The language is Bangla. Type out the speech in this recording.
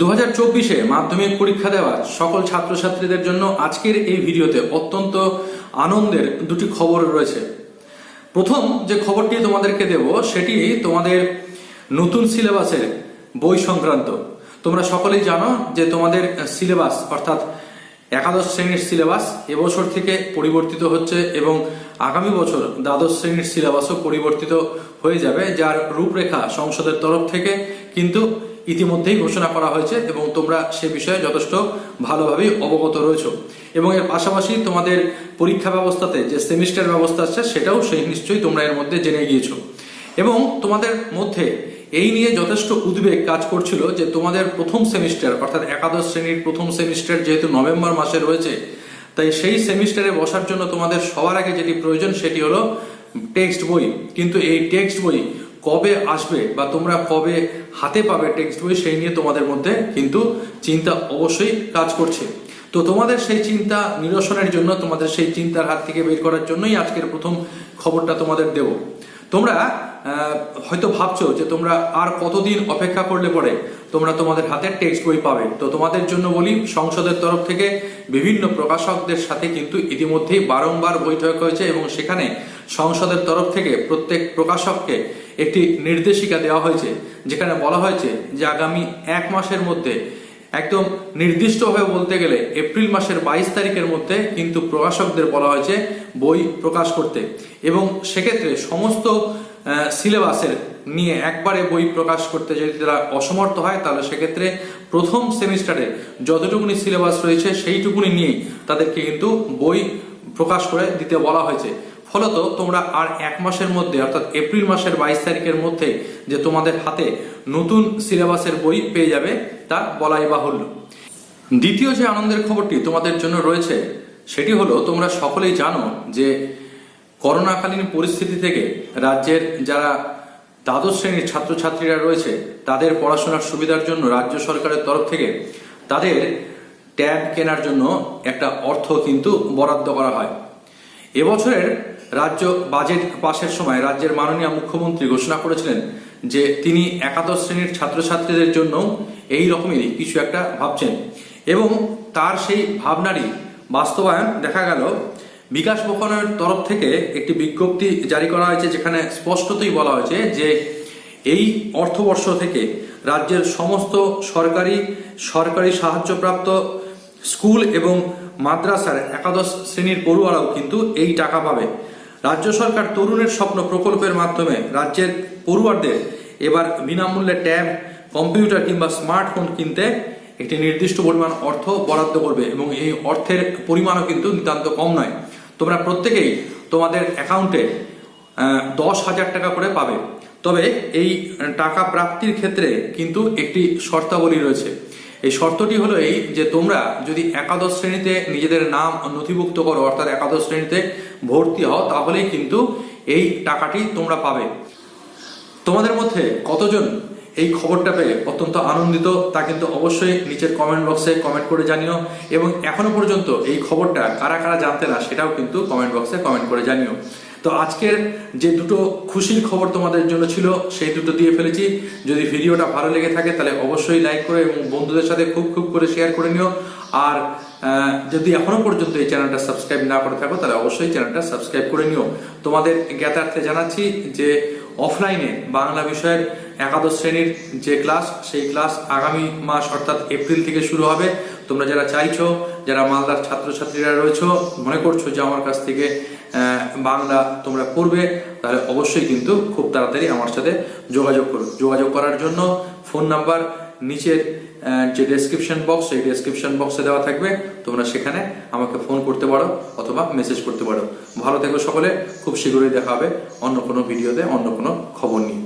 দু হাজার চব্বিশে মাধ্যমিক পরীক্ষা দেওয়া সকল ছাত্রছাত্রীদের জন্য আজকের এই ভিডিওতে অত্যন্ত আনন্দের দুটি খবর রয়েছে। প্রথম যে খবরটি তোমাদেরকে দেব, সেটি তোমাদের নতুন সিলেবাসের বই সংক্রান্ত। তোমরা সকলেই জানো যে তোমাদের সিলেবাস, অর্থাৎ একাদশ শ্রেণির সিলেবাস এবছর থেকে পরিবর্তিত হচ্ছে এবং আগামী বছর দ্বাদশ শ্রেণির সিলেবাসও পরিবর্তিত হয়ে যাবে, যার রূপরেখা সংসদের তরফ থেকে। কিন্তু ইতিমধ্যেই ঘোষণা করা হয়েছে এবং তোমরা সে বিষয়ে যথেষ্ট ভালোভাবেই অবগত রয়েছে। এবং এর পাশাপাশি তোমাদের পরীক্ষা ব্যবস্থাতে যে সেমিস্টার ব্যবস্থা আছে সেটাও সেই নিশ্চয়ই তোমরা এর মধ্যে জেনে গিয়েছো। এবং তোমাদের মধ্যে এই নিয়ে যথেষ্ট উদ্বেগ কাজ করছিল যে তোমাদের প্রথম সেমিস্টার, অর্থাৎ একাদশ শ্রেণির প্রথম সেমিস্টার যেহেতু নভেম্বর মাসে রয়েছে, তাই সেই সেমিস্টারে বসার জন্য তোমাদের সবার আগে যেটি প্রয়োজন সেটি হলো টেক্সট বই। কিন্তু এই টেক্সট বই কবে আসবে বা তোমরা কবে হাতে পাবে টেক্সট বই, সেই নিয়ে তোমাদের মধ্যে কিন্তু চিন্তা অবশ্যই কাজ করছে। তো তোমাদের সেই চিন্তা নিরসনের জন্য, তোমাদের সেই চিন্তার হাত থেকে বের করার জন্যই আজকের প্রথম খবরটা তোমাদের দেব। তোমরা হয়তো ভাবছ যে তোমরা আর কতদিন অপেক্ষা করলে পরে তোমরা তোমাদের হাতে টেক্সট বই পাবে। তো তোমাদের জন্য বলি, সংসদের তরফ থেকে বিভিন্ন প্রকাশকদের সাথে কিন্তু ইতিমধ্যেই বারংবার বৈঠক হয়েছে এবং সেখানে সংসদের তরফ থেকে প্রত্যেক প্রকাশককে একটি নির্দেশিকা দেওয়া হয়েছে, যেখানে বলা হয়েছে যে আগামী এক মাসের মধ্যে, একদম নির্দিষ্টভাবে বলতে গেলে এপ্রিল মাসের বাইশ তারিখের মধ্যে কিন্তু প্রকাশকদের বলা হয়েছে বই প্রকাশ করতে। এবং সেক্ষেত্রে সমস্ত সিলেবাসের নিয়ে একবারে বই প্রকাশ করতে যদি তারা অসমর্থ হয়, তাহলে সেক্ষেত্রে প্রথম সেমিস্টারে যতটুকুনি সিলেবাস রয়েছে, সেইটুকুনি নিয়েই তাদেরকে কিন্তু বই প্রকাশ করে দিতে বলা হয়েছে। ফলত তোমরা আর এক মাসের মধ্যে, অর্থাৎ এপ্রিল মাসের বাইশ তারিখের মধ্যে যে তোমাদের হাতে নতুন সিলেবাসের বই পেয়ে যাবে, তা বলাই বাহুল্য। দ্বিতীয় যে আনন্দের খবরটি তোমাদের জন্য রয়েছে, সেটি হলো তোমরা সকলেই জানো যে করোনাকালীন পরিস্থিতি থেকে রাজ্যের যারা দ্বাদশ শ্রেণির ছাত্রছাত্রীরা রয়েছে, তাদের পড়াশোনার সুবিধার জন্য রাজ্য সরকারের তরফ থেকে তাদের ট্যাব কেনার জন্য একটা অর্থ কিন্তু বরাদ্দ করা হয়। এবছরের রাজ্য বাজেট পাশের সময় রাজ্যের মাননীয় মুখ্যমন্ত্রী ঘোষণা করেছিলেন যে তিনি একাদশ শ্রেণির ছাত্রছাত্রীদের জন্য এই রকমেরই কিছু একটা ভাবছেন। এবং তার সেই ভাবনারই বাস্তবায়ন দেখা গেল। বিকাশ ভবনের তরফ থেকে একটি বিজ্ঞপ্তি জারি করা হয়েছে যেখানে স্পষ্টতই বলা হয়েছে যে এই অর্থবর্ষ থেকে রাজ্যের সমস্ত সরকারি সরকারি সাহায্যপ্রাপ্ত স্কুল এবং মাদ্রাসার একাদশ শ্রেণির পড়ুয়ারাও কিন্তু এই টাকা পাবে। রাজ্য সরকার তরুণের স্বপ্ন প্রকল্পের মাধ্যমে রাজ্যের পড়ুয়ারদের এবার বিনামূল্যে ট্যাব, কম্পিউটার কিংবা স্মার্টফোন কিনতে একটি নির্দিষ্ট পরিমাণ অর্থ বরাদ্দ করবে এবং এই অর্থের পরিমাণও কিন্তু নিতান্ত কম নয়। তোমরা প্রত্যেকেই তোমাদের অ্যাকাউন্টে দশ হাজার টাকা করে পাবে। তবে এই টাকা প্রাপ্তির ক্ষেত্রে কিন্তু একটি শর্তাবলী রয়েছে। এই শর্তটি হলো এই যে তোমরা যদি একাদশ শ্রেণীতে নিজেদের নাম নথিভুক্ত করো, অর্থাৎ একাদশ শ্রেণীতে ভর্তি হও, তাহলেই কিন্তু এই টাকাটি তোমরা পাবে। তোমাদের মধ্যে কতজন এই খবরটা পেয়ে অত্যন্ত আনন্দিত, তা কিন্তু অবশ্যই নিচের কমেন্ট বক্সে কমেন্ট করে জানিও। এবং এখনও পর্যন্ত এই খবরটা কারা কারা জানতে না, সেটাও কিন্তু কমেন্ট বক্সে কমেন্ট করে জানিও। তো আজকের যে দুটো খুশির খবর তোমাদের জন্য ছিল, সেই দুটো দিয়ে ফেলেছি। যদি ভিডিওটা ভালো লেগে থাকে, তাহলে অবশ্যই লাইক করে এবং বন্ধুদের সাথে খুব খুব করে শেয়ার করে নিও। আর যদি এখনও পর্যন্ত এই চ্যানেলটা সাবস্ক্রাইব না করে থাকো, তাহলে অবশ্যই চ্যানেলটা সাবস্ক্রাইব করে নিও। তোমাদের জ্ঞাতার্থে জানাচ্ছি যে অফলাইনে বাংলা বিষয়ের একাদশ শ্রেণির যে ক্লাস সেই ক্লাস আগামী মাস অর্থাৎ এপ্রিল থেকে শুরু হবে। তোমরা যারা চাইছো যারা মালদার ছাত্রছাত্রীরা রয়েছো, মনে করছ যে আমার কাছ থেকে বাংলা তোমরা পড়বে, তাহলে অবশ্যই কিন্তু খুব তাড়াতাড়ি আমার সাথে যোগাযোগ করো। যোগাযোগ করার জন্য ফোন নাম্বার নিচের যে ডেসক্রিপশন বক্স সেই ডেসক্রিপশন বক্সে দেওয়া থাকবে। তোমরা সেখানে আমাকে ফোন করতে পারো অথবা মেসেজ করতে পারো। ভালো থেকো সকলে, খুব শীঘ্রই দেখা হবে অন্য কোনো ভিডিওতে অন্য কোনো খবর নিয়ে।